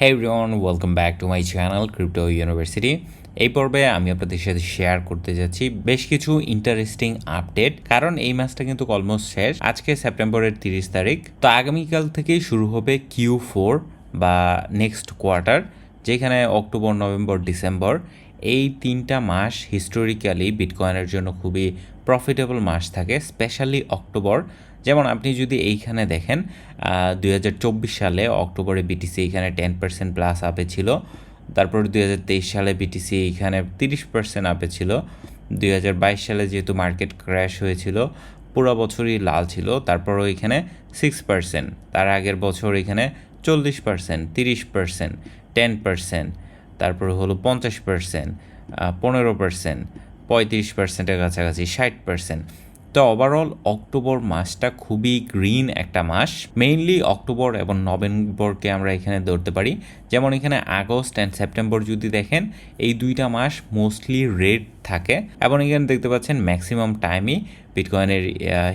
Hey everyone welcome back to my channel crypto university এই পর্বে আমি আপনাদের সাথে শেয়ার করতে যাচ্ছি বেশ কিছু ইন্টারেস্টিং আপডেট কারণ এই মাসটা কিন্তু অলমোস্ট শেষ। আজকে সেপ্টেম্বরের তিরিশ তারিখ। তো আগামীকাল থেকেই শুরু হবে কিউ ফোর বা নেক্সট কোয়ার্টার যেখানে অক্টোবর নভেম্বর ডিসেম্বর এই তিনটা মাস হিস্টোরিক্যালি বিটকয়েনের জন্য খুবই প্রফিটেবল মাস থাকে স্পেশালি অক্টোবর যেমন আপনি যদি এইখানে দেখেন দুই হাজার চব্বিশ সালে অক্টোবরে বিটিসি এখানে টেন পার্সেন্ট প্লাস আপে ছিল, তারপর দুই হাজার তেইশ সালে বিটিসি এখানে তিরিশ পার্সেন্ট আপে ছিল, দুই হাজার বাইশ সালে যেহেতু মার্কেট ক্র্যাশ হয়েছিল, পুরো বছরই লাল ছিল, তারপরও এখানে সিক্স পার্সেন্ট তার আগের বছর এখানে চল্লিশ পার্সেন্ট তিরিশ পার্সেন্ট টেন পার্সেন্ট তারপরে হলো পঞ্চাশ পার্সেন্ট পনেরো পার্সেন্ট পঁয়ত্রিশ পার্সেন্টের কাছাকাছি, ষাট পার্সেন্ট তো ওভারঅল অক্টোবর মাসটা খুবই গ্রিন একটা মাস। মেইনলি অক্টোবর এবং নভেম্বরকে আমরা এখানে ধরতে পারি। যেমন এখানে আগস্ট অ্যান্ড সেপ্টেম্বর যদি দেখেন, এই দুইটা মাস মোস্টলি রেড থাকে। এবং এখানে দেখতে পাচ্ছেন ম্যাক্সিমাম টাইমই বিটকয়েনের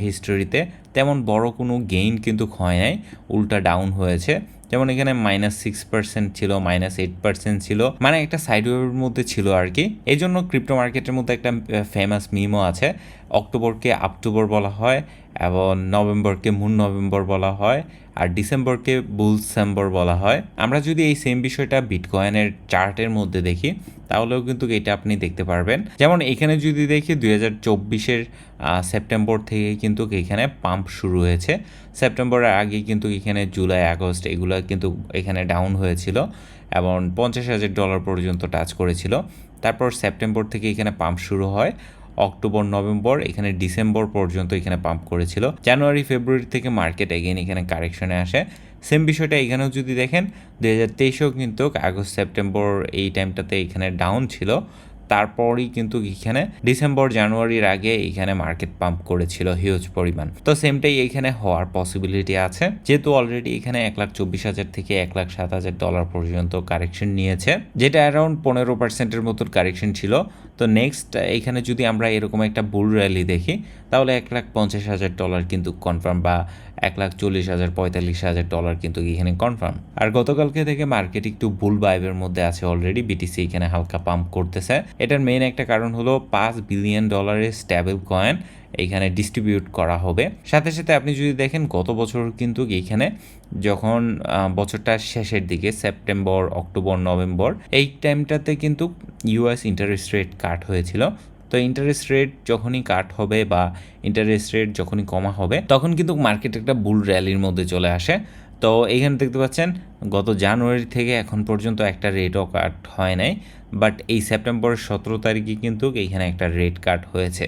হিস্টোরিতে তেমন বড় কোনো গেইন কিন্তু হয় নাই, উল্টা ডাউন হয়েছে। যেমন এখানে মাইনাস সিক্স পার্সেন্ট ছিল মাইনাস এইট পার্সেন্ট ছিল মানে একটা সাইডওয়ের মধ্যে ছিল আর কি। এই জন্য ক্রিপ্টো মার্কেটের মধ্যে একটা ফেমাস মিমও আছে। অক্টোবরকে অক্টোবর বলা হয় এবং নভেম্বরকে মুন নভেম্বর বলা হয়। আর ডিসেম্বরকে বুলসেম্বর বলা হয়। আমরা যদি এই সেম বিষয়টা বিটকয়েনের চার্টের মধ্যে দেখি, তাহলেও কিন্তু এটা আপনি দেখতে পারবেন। যেমন এখানে যদি দেখি, দুই হাজার চব্বিশের সেপ্টেম্বর থেকে কিন্তু এখানে পাম্প শুরু হয়েছে। সেপ্টেম্বরের আগে কিন্তু এখানে জুলাই, আগস্ট এগুলো কিন্তু এখানে ডাউন হয়েছিল এবং পঞ্চাশ হাজার ডলার পর্যন্ত টাচ করেছিল। তারপর সেপ্টেম্বর থেকে এখানে পাম্প শুরু হয়। অক্টোবর, নভেম্বর, এখানে ডিসেম্বর পর্যন্ত এখানে পাম্প করেছিল। জানুয়ারি, ফেব্রুয়ারি থেকে মার্কেট এগেন এখানে কারেকশনে আসে। সেম বিষয়টা এখানেও যদি দেখেন দু হাজার তেইশেও কিন্তু আগস্ট সেপ্টেম্বর এই টাইমটাতে এখানে ডাউন ছিল। তারপরই কিন্তু এখানে ডিসেম্বর, জানুয়ারির আগে এখানে মার্কেট পাম্প করেছিল হিউজ পরিমাণ। তো সেমটাই এখানে হওয়ার পসিবিলিটি আছে। যেহেতু অলরেডি এখানে এক লাখ চব্বিশ হাজার থেকে এক লাখ সাত হাজার ডলার পর্যন্ত কারেকশন নিয়েছে, যেটা অ্যারাউন্ড পনেরো পার্সেন্টের মতন কারেকশন ছিল। তো নেক্সট এখানে যদি আমরা এরকম একটা বুল র্যালি দেখি, তাহলে এক লাখ পঞ্চাশ হাজার ডলার কিন্তু কনফার্ম বা এক লাখ চল্লিশ হাজার, পঁয়তাল্লিশ হাজার ডলার কিন্তু এখানে কনফার্ম আর গতকালকে থেকে মার্কেট একটু বুল বাইবের মধ্যে আছে অলরেডি বিটিসি এখানে হালকা পাম্প করতেছে। এটার মেইন একটা কারণ হলো পাঁচ বিলিয়ন ডলারের স্ট্যাবল কয়েন এইখানে ডিস্ট্রিবিউট করা হবে। সাথে সাথে আপনি যদি দেখেন গত বছর কিন্তু এইখানে যখন বছরটার শেষের দিকে সেপ্টেম্বর অক্টোবর নভেম্বর এই টাইমটাতে কিন্তু ইউএস ইন্টারেস্ট রেট কাট হয়েছিল। তো ইন্টারেস্ট রেট যখনই কাট হবে বা ইন্টারেস্ট রেট যখনই কমা হবে, তখন কিন্তু মার্কেট একটা বুল র্যালির মধ্যে চলে আসে। তো এইখানে দেখতে পাচ্ছেন, গত জানুয়ারি থেকে এখন পর্যন্ত একটা রেটও কাট হয় নাই বাট এই সেপ্টেম্বরের সতেরো তারিখে কিন্তু এইখানে একটা রেট কাট হয়েছে।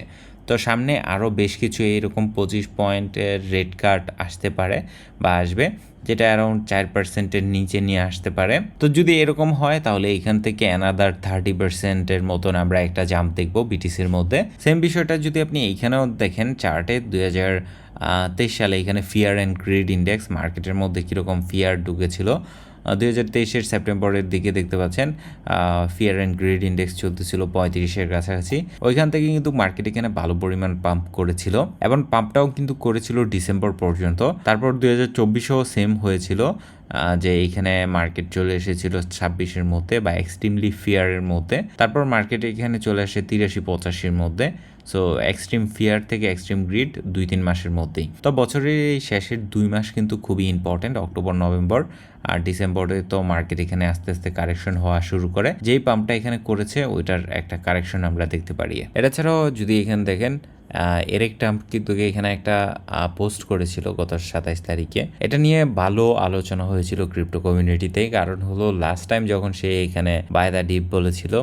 তো সামনে আরও বেশ কিছু এইরকম পঁচিশ পয়েন্টের রেড কার্ড আসতে পারে বা আসবে, যেটা অ্যারাউন্ড চার পার্সেন্টের নিচে নিয়ে আসতে পারে। তো যদি এরকম হয়, তাহলে এখান থেকে অ্যানাদার থার্টি পার্সেন্টের মতন আমরা একটা জাম্প দেখব বিটিসির মধ্যে। সেম বিষয়টা যদি আপনি এইখানেও দেখেন চার্টে দুই হাজার তেইশ সালে এখানে ফিয়ার অ্যান্ড গ্রিড ইন্ডেক্স মার্কেটের মধ্যে কীরকম ফিয়ার ঢুকেছিল দুই তেইশের সেপ্টেম্বরের দিকে দেখতে পাচ্ছেন ফিয়ার অ্যান্ড গ্রেড ইন্ডেক্স চলতেছিল পঁয়ত্রিশের কাছাকাছি। ওইখান থেকে কিন্তু মার্কেট এখানে ভালো পরিমাণ পাম্প করেছিল এবং পাম্পটাও কিন্তু করেছিল ডিসেম্বর পর্যন্ত। তারপর দুই হাজার চব্বিশেও সেম হয়েছিল যে এইখানে মার্কেট চলে এসেছিল ছাব্বিশের মধ্যে বা এক্সট্রিমলি ফিয়ারের মধ্যে। তারপর মার্কেট এখানে চলে আসে তিরাশি পঁচাশির মধ্যে। সো এক্সট্রিম ফিয়ার থেকে এক্সট্রিম গ্রিড দুই তিন মাসের মধ্যেই। তো বছরের এই শেষের দুই মাস কিন্তু খুবই ইম্পর্টেন্ট অক্টোবর নভেম্বর আর ডিসেম্বরে তো মার্কেট এখানে আস্তে আস্তে কারেকশন হওয়া শুরু করে। যেই পাম্পটা এখানে করেছে, ওইটার একটা কারেকশন আমরা দেখতে পারি। এটা ছাড়াও যদি এখানে দেখেন এরেক ট্রাম্প কিন্তু এখানে একটা পোস্ট করেছিল গত সাতাইশ তারিখে। এটা নিয়ে ভালো আলোচনা হয়েছিল ক্রিপ্টো কমিউনিটিতে কারণ হলো লাস্ট টাইম যখন সে এখানে বায়দা ডিপ বলেছিল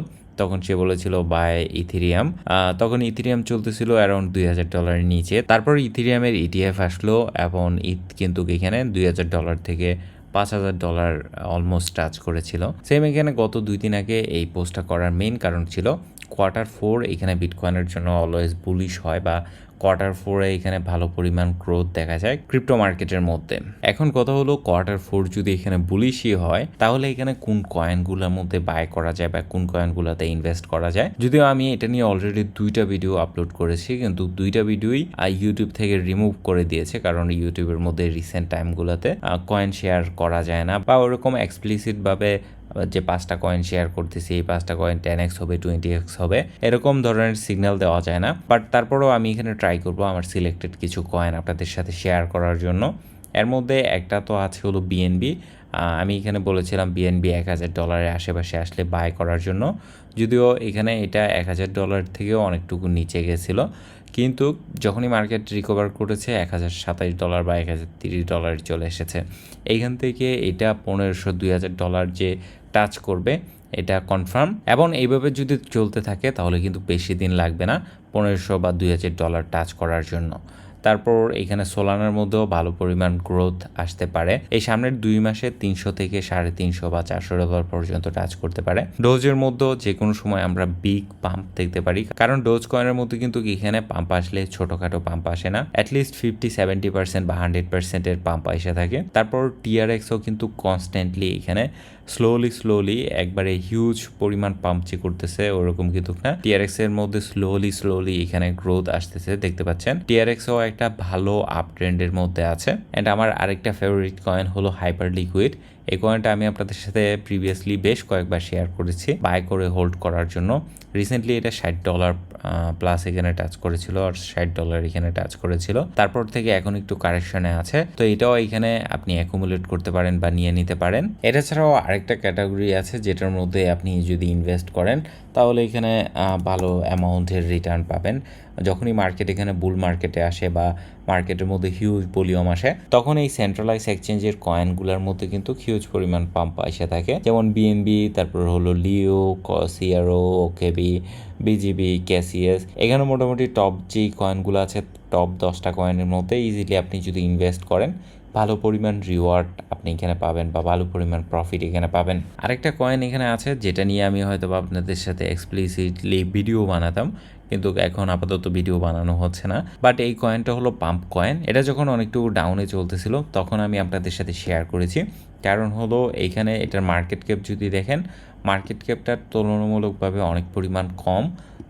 তখন সে বলেছিল, বাই, ইথিরিয়াম। তখন ইথিরিয়াম চলতেছিল অ্যারাউন্ড দুই হাজার ডলারের নিচে। তারপর ইথিরিয়ামের ইটিএফ আসলো এবং ইথ কিন্তু এখানে দুই হাজার ডলার থেকে পাঁচ হাজার ডলার অলমোস্ট টাচ করেছিল। সেম এখানে গত দুই দিন আগে এই পোস্টটা করার মেইন কারণ ছিল কোয়ার্টার ফোর এখানে বিটকয়েনের জন্য অলওয়েজ বুলিশ হয় বা কোয়ার্টার ফোরে এখানে ভালো পরিমাণ গ্রোথ দেখা যায় ক্রিপ্টো মার্কেটের মধ্যে। এখন কথা হলো কোয়ার্টার ফোর যদি এখানে বুলিশই হয়, তাহলে এখানে কোন কয়েনগুলোর মধ্যে বাই করা যায় বা কোন কয়েনগুলোতে ইনভেস্ট করা যায়? যদিও আমি এটা নিয়ে অলরেডি দুইটা ভিডিও আপলোড করেছি, কিন্তু দুইটা ভিডিওই ইউটিউব থেকে রিমুভ করে দিয়েছে, কারণ ইউটিউবের মধ্যে রিসেন্ট টাইমগুলোতে কয়েন শেয়ার করা যায় না। বা ওরকম এক্সপ্লিসিট ভাবে যে পাঁচটা কয়েন শেয়ার করতেছি, এই পাঁচটা কয়েন টেন এক্স হবে টোয়েন্টি এক্স হবে, এরকম ধরনের সিগন্যাল দেওয়া যায় না। বাট তারপরেও আমি এখানে ট্রাই করব আমার সিলেক্টেড কিছু কয়েন আপনাদের সাথে শেয়ার করার জন্য। এর মধ্যে একটা তো আছে হলো বিএনবি আমি এখানে বলেছিলাম বিএনবি এক হাজার ডলারের আশেপাশে আসলে বাই করার জন্য। যদিও এখানে এটা এক হাজার ডলার থেকেও অনেকটুকু নিচে গেছিল। কিন্তু যখনই মার্কেট রিকভার করেছে, এক হাজার সাতাইশ ডলার বা এক হাজার তিরিশ ডলার চলে এসেছে। এইখান থেকে এটা পনেরোশো, দুই হাজার ডলার যে টাচ করবে, এটা কনফার্ম এবং এইভাবে যদি চলতে থাকে, তাহলে কিন্তু বেশি দিন লাগবে না, পনেরোশো বা দুই হাজার ডলার টাচ করার জন্য। তারপর এখানে সোলানার মধ্যেও ভালো পরিমাণ গ্রোথ আসতে পারে। এই সামনের দুই মাসে তিনশো থেকে সাড়ে তিনশো বা চারশো ডলার পর্যন্ত টাচ করতে পারে। ডোজের মধ্যেও যে কোনো সময় আমরা বিগ পাম্প দেখতে পারি। কারণ ডোজ কয়েনের মধ্যে কিন্তু এখানে পাম্প আসলে ছোটোখাটো পাম্প আসে না। At least fifty seventy percent বা হান্ড্রেড পার্সেন্টের পাম্প এসে থাকে। তারপর টিআরএক্সও কিন্তু কনস্ট্যান্টলি এখানে স্লোলি স্লোলি একবারে হিউজ পরিমাণ পাম্পচি করতেছে, ওরকম কিন্তু না। টিআরএক্স এর মধ্যে স্লোলি স্লোলি এখানে গ্রোথ আসতেছে, দেখতে পাচ্ছেন। টিআরএক্সও একটা ভালো আপ ট্রেন্ডের মধ্যে আছে। অ্যান্ড আমার আরেকটা ফেভারিট কয়েন হলো হাইপার লিকুইড এই কয়েনটা আমি আপনাদের সাথে প্রিভিয়াসলি বেশ কয়েকবার শেয়ার করেছি। বাই করে হোল্ড করার জন্য। রিসেন্টলি এটা ষাট ডলার প্লাস এখানে টাচ করেছিল আর ষাট ডলার এখানে টাচ করেছিল। তারপর থেকে এখন একটু কারেকশনে আছে। তো এটাও এখানে আপনি অ্যাকুমুলেট করতে পারেন বা নিয়ে নিতে পারেন। এটা ছাড়াও আরেকটা ক্যাটাগরি আছে যেটার মধ্যে আপনি যদি ইনভেস্ট করেন, তাহলে এখানে ভালো অ্যামাউন্টের রিটার্ন পাবেন। যখনই মার্কেট এখানে বুল মার্কেটে আসে বা মার্কেটের মধ্যে হিউজ ভলিউম আসে, তখন এই সেন্ট্রালাইজ এক্সচেঞ্জের কয়েনগুলোর মধ্যে কিন্তু হিউজ পরিমাণ পাম্প এসে থাকে। যেমন বিএনবি তারপর হলো লিও সিআরও ওকেবি বিজিবি ক্যাসিএস এখানে মোটামুটি টপ যেই কয়েনগুলো আছে টপ দশটা কয়েনের মধ্যে ইজিলি আপনি যদি ইনভেস্ট করেন, ভালো পরিমাণ রিওয়ার্ড আপনি এখানে পাবেন বা ভালো পরিমাণ প্রফিট এখানে পাবেন। আরেকটা কয়েন এখানে আছে, যেটা নিয়ে আমি হয়তো আপনাদের সাথে এক্সপ্লিসিটলি ভিডিও বানাতাম। কিন্তু এখন আপাতত ভিডিও বানানো হচ্ছে না। বাট এই কয়েনটা হলো পাম্প কয়েন এটা যখন অনেকটু ডাউনে চলতেছিল, তখন আমি আপনাদের সাথে শেয়ার করেছি। কারণ হলো, এইখানে এটার মার্কেট ক্যাপ যদি দেখেন মার্কেট ক্যাপটার তুলনামূলকভাবে অনেক পরিমাণ কম।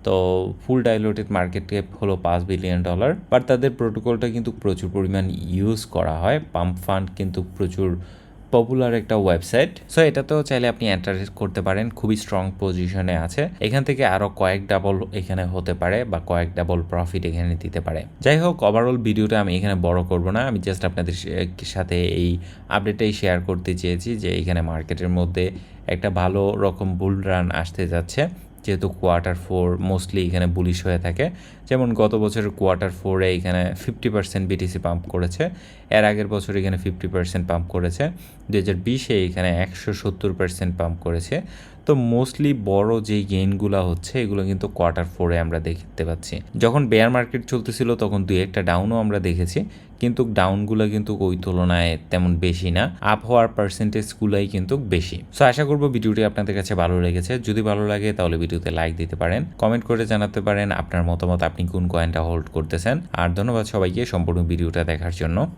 তো ফুল ডাইলোটেড মার্কেট ক্যাপ হলো পাঁচ বিলিয়ন ডলার বাট তাদের প্রোটোকলটা কিন্তু প্রচুর পরিমাণ ইউজ করা হয়। পাম্প ফান্ড কিন্তু প্রচুর পপুলার একটা ওয়েবসাইট সো এটাতেও চাইলে আপনি এন্টার করতে পারেন। খুবই স্ট্রং পজিশনে আছে। এখান থেকে আরও কয়েক ডাবল এখানে হতে পারে বা কয়েক ডাবল প্রফিট এখানে দিতে পারে। যাই হোক ওভারঅল ভিডিওটা আমি এখানে বড় করব না। আমি জাস্ট আপনাদের সাথে এই আপডেটটাই শেয়ার করতে চেয়েছি যে এখানে মার্কেটের মধ্যে একটা ভালো রকম বুল রান আসতে যাচ্ছে। যেহেতু কোয়ার্টার ফোর মোস্টলি এখানে বুলিশ হয়ে থাকে। যেমন গত বছর কোয়ার্টার ফোরে এখানে ফিফটি পার্সেন্ট বিটিসি পাম্প করেছে। এর আগের বছর এখানে ফিফটি পার্সেন্ট পাম্প করেছে। দু হাজার বিশে এখানে একশো সত্তর পার্সেন্ট পাম্প করেছে। তো মোস্টলি বড় যে গেইনগুলো হচ্ছে, এগুলো কিন্তু কোয়ার্টার ফোরে আমরা দেখতে পাচ্ছি। যখন বেয়ার মার্কেট চলতেছিল, তখন দুই একটা ডাউনও আমরা দেখেছি। কিন্তু ডাউনগুলো কিন্তু ওই তুলনায় তেমন বেশি না। আপ হওয়ার পার্সেন্টেজগুলোই কিন্তু বেশি। সো আশা করব ভিডিওটি আপনাদের কাছে ভালো লেগেছে। যদি ভালো লাগে, তাহলে ভিডিওতে লাইক দিতে পারেন। কমেন্ট করে জানাতে পারেন আপনার মতামত, আপনি কোন কয়েনটা হোল্ড করতেছেন। আর ধন্যবাদ সবাইকে সম্পূর্ণ ভিডিওটা দেখার জন্য।